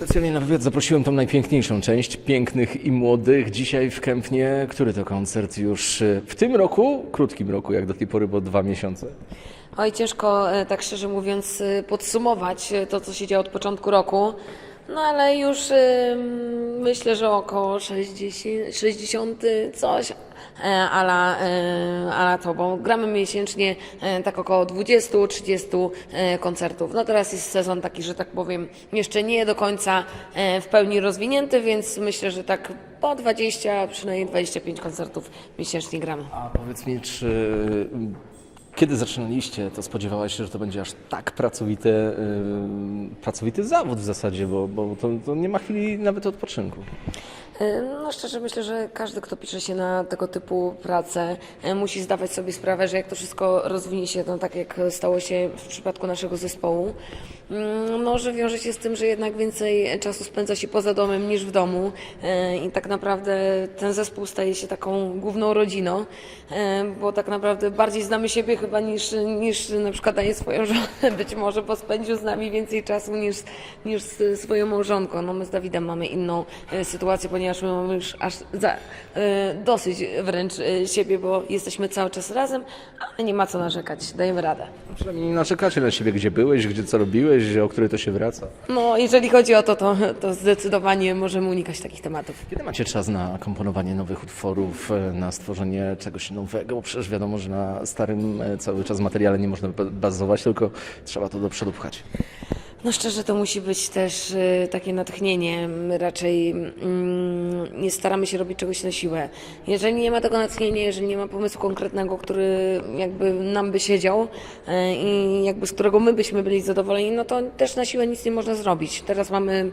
Specjalnie na wywiad zaprosiłem tą najpiękniejszą część, pięknych i młodych. Dzisiaj w Kępnie, który to koncert już e, w tym roku, krótkim roku jak do tej pory, bo dwa miesiące. Oj, ciężko e, tak szczerze mówiąc e, podsumować e, to, co się dzieje od początku roku. No ale już e, myślę, że około 60, 60 coś e, ala, e, ala to, bo gramy miesięcznie e, tak około 20-30 e, koncertów. No teraz jest sezon taki, że tak powiem, jeszcze nie do końca w pełni rozwinięty, więc myślę, że tak po 20, przynajmniej 25 koncertów miesięcznie gramy. A powiedz mi, czy kiedy zaczynaliście, to spodziewałaś się, że to będzie aż tak pracowity, yy, pracowity zawód w zasadzie, bo, bo to, to nie ma chwili nawet odpoczynku. No szczerze myślę, że każdy, kto pisze się na tego typu pracę, musi zdawać sobie sprawę, że jak to wszystko rozwinie się, no tak jak stało się w przypadku naszego zespołu, no, że wiąże się z tym, że jednak więcej czasu spędza się poza domem niż w domu i tak naprawdę ten zespół staje się taką główną rodziną, bo tak naprawdę bardziej znamy siebie chyba niż, niż na przykład daje swoją żonę, być może, bo spędził z nami więcej czasu niż, niż swoją małżonką. No my z Dawidem mamy inną e, sytuację, ponieważ my mamy już aż za, e, dosyć wręcz e, siebie, bo jesteśmy cały czas razem, ale nie ma co narzekać, dajemy radę. Przynajmniej nie narzekacie na siebie, gdzie byłeś, gdzie co robiłeś, o której to się wraca. No jeżeli chodzi o to, to, to zdecydowanie możemy unikać takich tematów. Kiedy macie czas na komponowanie nowych utworów, e, na stworzenie czegoś nowego? Bo przecież wiadomo, że na starym cały czas materiale nie można ba- bazować, tylko trzeba to do przodu pchać. No szczerze, to musi być też y, takie natchnienie. My raczej mm, nie staramy się robić czegoś na siłę. Jeżeli nie ma tego natchnienia, jeżeli nie ma pomysłu konkretnego, który jakby nam by siedział y, i jakby z którego my byśmy byli zadowoleni, no to też na siłę nic nie można zrobić. Teraz mamy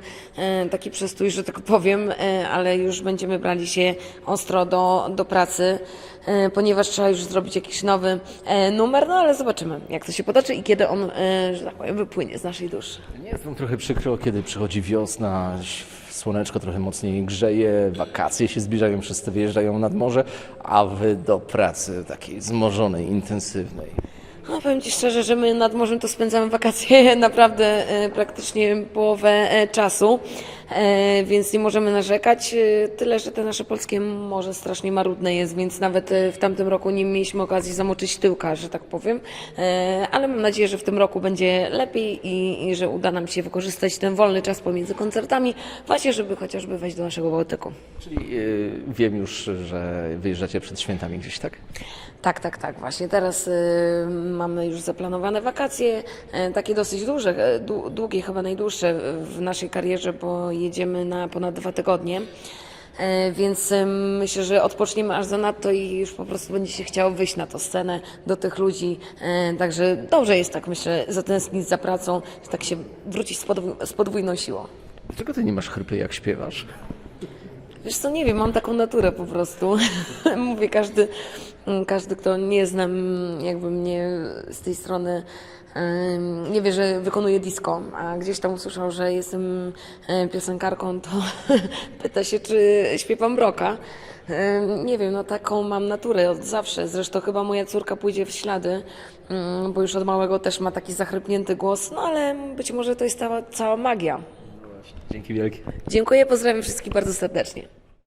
y, taki przestój, że tak powiem, ale już będziemy brali się ostro do, do pracy, ponieważ trzeba już zrobić jakiś nowy numer, no ale zobaczymy, jak to się potoczy i kiedy on, że tak powiem, wypłynie z naszej duszy. Nie jest trochę przykro, kiedy przychodzi wiosna, słoneczko trochę mocniej grzeje, wakacje się zbliżają, wszyscy wyjeżdżają nad morze, a wy do pracy takiej zmożonej, intensywnej. No powiem Ci szczerze, że my nad morzem to spędzamy wakacje naprawdę e, praktycznie połowę e, czasu, więc nie możemy narzekać. E, Tyle, że te nasze polskie morze strasznie marudne jest, więc nawet e, w tamtym roku nie mieliśmy okazji zamoczyć tyłka, że tak powiem. E, Ale mam nadzieję, że w tym roku będzie lepiej i, i że uda nam się wykorzystać ten wolny czas pomiędzy koncertami, właśnie żeby chociażby wejść do naszego Bałtyku. Czyli yy, wiem już, że wyjeżdżacie przed świętami gdzieś, tak? Tak, tak, tak. Właśnie teraz y, mamy już zaplanowane wakacje, e, takie dosyć duże, e, dłu- długie, chyba najdłuższe w naszej karierze, bo jedziemy na ponad dwa tygodnie. E, Więc e, myślę, że odpoczniemy aż zanadto i już po prostu będzie się chciało wyjść na tę scenę do tych ludzi. E, Także dobrze jest tak, myślę, zatęsknić za pracą, tak się wrócić z podwój- z podwójną siłą. Dlaczego ty nie masz chrypy, jak śpiewasz? Wiesz co, nie wiem, mam taką naturę po prostu. Mówię, każdy, każdy, kto nie zna mm, jakby mnie z tej strony, nie wie, że wykonuję disco, a gdzieś tam usłyszał, że jestem e, piosenkarką, to pyta się, czy śpiewam roka. Em, Nie wiem, no taką mam naturę od zawsze. Zresztą chyba moja córka pójdzie w ślady, mm, bo już od małego też ma taki zachrypnięty głos, no ale być może to jest cała, cała magia. Dzięki wielkie. Dziękuję, pozdrawiam wszystkich bardzo serdecznie.